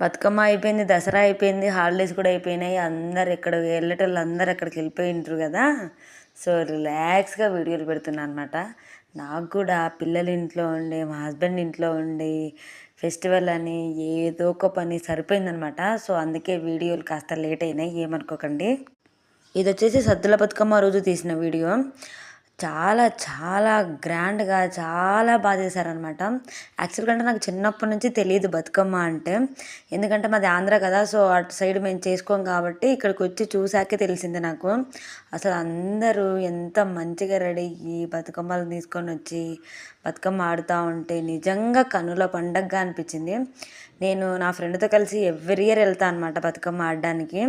బతుకమ్మ అయిపోయింది దసరా అయిపోయింది హాలిడేస్ కూడా అయిపోయినాయి. అందరు ఎక్కడ వెళ్ళేటోళ్ళు అందరు అక్కడికి వెళ్ళిపోయింటారు కదా. సో రిలాక్స్గా వీడియోలు పెడుతున్నాను అనమాట నాకు కూడా పిల్లలు ఇంట్లో ఉండి మా హస్బెండ్ ఇంట్లో ఉండి ఫెస్టివల్ అని ఏదో ఒక పని సరిపోయిందనమాట సో అందుకే వీడియోలు కాస్త లేట్ అయినాయి ఏమనుకోకండి. ఇది వచ్చేసి సద్దుల బతుకమ్మ రోజు తీసిన వీడియో. చాలా చాలా గ్రాండ్గా చాలా బాగా చేశారనమాట యాక్చువల్గా అంటే నాకు చిన్నప్పటి నుంచి తెలియదు బతుకమ్మ అంటే. ఎందుకంటే మాది ఆంధ్ర కదా సో అటు సైడ్ మేము చేసుకోం కాబట్టి ఇక్కడికి వచ్చి చూసాకే తెలిసింది నాకు. అసలు అందరూ ఎంత మంచిగా రెడీ అయ్యి బతుకమ్మలు తీసుకొని వచ్చి బతుకమ్మ ఆడుతూ ఉంటే నిజంగా కనుల పండగగా అనిపించింది. నేను నా ఫ్రెండ్తో కలిసి ఎవ్రీ ఇయర్ వెళ్తాను అనమాట బతుకమ్మ ఆడడానికి.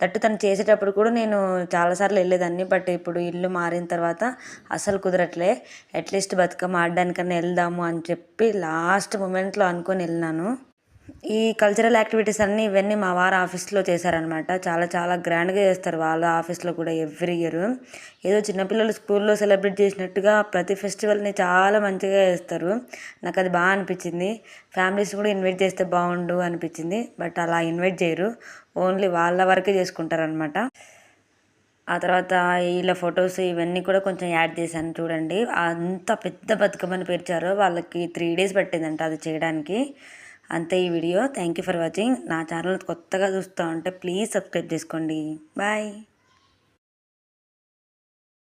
తట్టు తను చేసేటప్పుడు కూడా నేను చాలాసార్లు వెళ్ళేదాన్ని బట్ ఇప్పుడు ఇల్లు మారిన తర్వాత అసలు కుదరట్లే. అట్లీస్ట్ బతుకమ్మ ఆడడానికన్నా వెళ్దాము అని చెప్పి లాస్ట్ మూమెంట్లో అనుకొని వెళ్ళినాను. ఈ కల్చరల్ యాక్టివిటీస్ అన్నీ ఇవన్నీ మా వారు ఆఫీస్లో చేశారనమాట చాలా చాలా గ్రాండ్గా చేస్తారు వాళ్ళ ఆఫీస్లో కూడా ఎవ్రీ ఇయర్. ఏదో చిన్నపిల్లలు స్కూల్లో సెలబ్రేట్ చేసినట్టుగా ప్రతి ఫెస్టివల్ని చాలా మంచిగా చేస్తారు. నాకు అది బాగా అనిపించింది. ఫ్యామిలీస్ కూడా ఇన్వైట్ చేస్తే బాగుండు అనిపించింది. బట్ అలా ఇన్వైట్ చేయరు. ఓన్లీ వాళ్ళ వరకే చేసుకుంటారనమాట ఆ తర్వాత వీళ్ళ ఫొటోస్ ఇవన్నీ కూడా కొంచెం యాడ్ చేశాను చూడండి. అంత పెద్ద బతుకమ్మని పేర్చారో వాళ్ళకి త్రీ డేస్ పట్టిందంట అది చేయడానికి. అంతే ఈ video. Thank you for watching నా ఛానల్ కొత్తగా చూస్తూ ఉంటే ప్లీజ్ సబ్స్క్రైబ్ చేసుకోండి. బాయ్